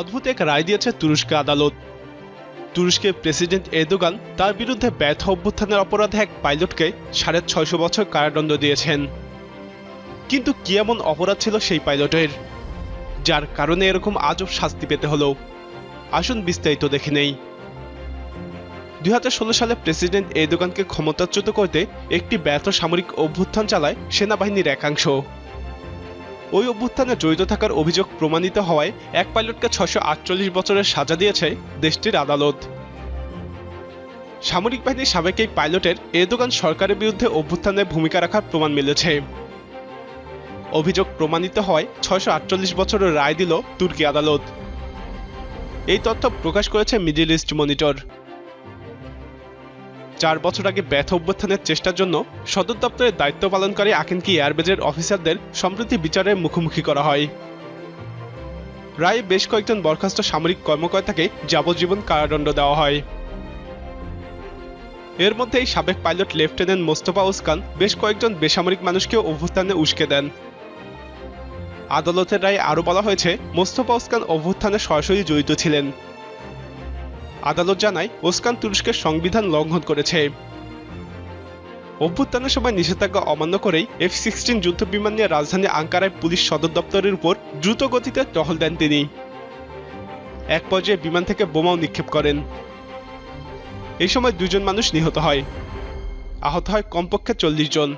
অদ্ভুত এক রায় দিয়েছে তুরস্ক আদালত। তুরস্কের প্রেসিডেন্ট এরদোগান তার বিরুদ্ধে ব্যর্থ অভ্যুত্থানের অপরাধে এক পাইলটকে সাড়ে ছয়শো বছর কারাদণ্ড দিয়েছেন। কিন্তু কি এমন অপরাধ ছিল সেই পাইলটের? যার কারণে এরকম আজব শাস্তি পেতে হলো। আসুন বিস্তারিত দেখে নেই। দুই হাজার ষোলো সালে প্রেসিডেন্ট এরদোগানকে ক্ষমতাচ্যুত করতে একটি ব্যর্থ সামরিক অভ্যুত্থান চালায় সেনাবাহিনীর একাংশ। ওই অভ্যুত্থানে জড়িত থাকার অভিযোগ প্রমাণিত হওয়ায় এক পাইলটকে ছশো আটচল্লিশ বছরের সাজা দিয়েছে দেশটির আদালত। সামরিক বাহিনীর সাবেক এই পাইলটের এরদোগান সরকারের বিরুদ্ধে অভ্যুত্থানে ভূমিকা রাখার প্রমাণ মিলেছে। অভিযোগ প্রমাণিত হয়, ছয়শো আটচল্লিশ বছরের রায় দিল তুর্কি আদালত। এই তথ্য প্রকাশ করেছে মিডিল ইস্ট মনিটর। চার বছর আগে ব্যর্থ অভ্যুত্থানের চেষ্টার জন্য সদর দপ্তরের দায়িত্ব পালনকারী আকিনকি এয়ারবেজের অফিসারদের সম্প্রতি বিচারের মুখোমুখি করা হয়। রায়ে বেশ কয়েকজন বরখাস্ত সামরিক কর্মকর্তাকে যাবজ্জীবন কারাদণ্ড দেওয়া হয়। এর মধ্যেই সাবেক পাইলট লেফটেন্যান্ট মোস্তফা ওসকান বেশ কয়েকজন বেসামরিক মানুষকে অভ্যুত্থানে উস্কে দেন। আদালতের রায়ে আরও বলা হয়েছে, মোস্তফা ওসকান অভ্যুত্থানে সরাসরি জড়িত ছিলেন। আদালত জানায়, ওসকান তুরস্কের সংবিধান লঙ্ঘন করেছে। অভ্যুত্থানের সময় নিষেধাজ্ঞা অমান্য করেই এফ সিক্সটিন যুদ্ধ বিমান নিয়ে রাজধানী আঙ্কারায় পুলিশ সদর দপ্তরের উপর দ্রুত গতিতে টহল দেন তিনি। এক পর্যায়ে বিমান থেকে বোমাও নিক্ষেপ করেন। এই সময় দুজন মানুষ নিহত হয়। আহত হয় কমপক্ষে চল্লিশ জন।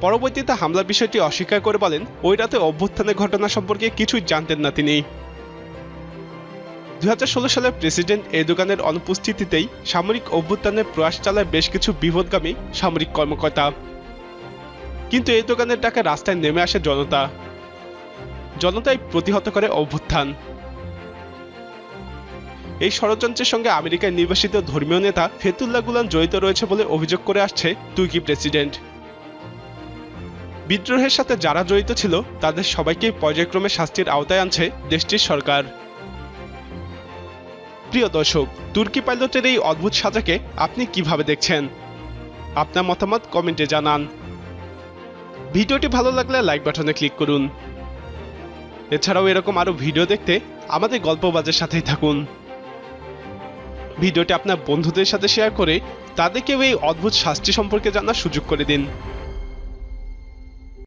পরবর্তীতে হামলার বিষয়টি অস্বীকার করে বলেন, ওই রাতে অভ্যুত্থানের ঘটনা সম্পর্কে কিছুই জানতেন না তিনি। দুই সালে প্রেসিডেন্ট এরদোগানের অনুপস্থিতিতেই সামরিক অভ্যুত্থানের প্রয়াস চালায় বেশ কিছু বিপদগামী সামরিক কর্মকর্তা। কিন্তু এরদোগানের ডাকে রাস্তায় নেমে আসে জনতা। জনতাই প্রতিহত করে অভ্যুত্থান। এই ষড়যন্ত্রের সঙ্গে আমেরিকায় নির্বাসিত ধর্মীয় নেতা ফেতুল্লাহ গুলান জড়িত রয়েছে বলে অভিযোগ করে আসছে তুর্কি প্রেসিডেন্ট। বিদ্রোহের সাথে যারা জড়িত ছিল, তাদের সবাইকে পর্যায়ক্রমে শাস্তির আওতায় আনছে দেশটির সরকার। প্রিয় দর্শক, তুর্কি পাইলটের এই অদ্ভুত সাজাকে আপনি কীভাবে দেখছেন? আপনার মতামত কমেন্টে জানান। ভিডিওটি ভালো লাগলে লাইক বাটনে ক্লিক করুন। এছাড়াও এরকম আরও ভিডিও দেখতে আমাদের গল্প গল্পবাজের সাথেই থাকুন। ভিডিওটি আপনার বন্ধুদের সাথে শেয়ার করে তাদেরকেও এই অদ্ভুত শাস্তি সম্পর্কে জানার সুযোগ করে দিন।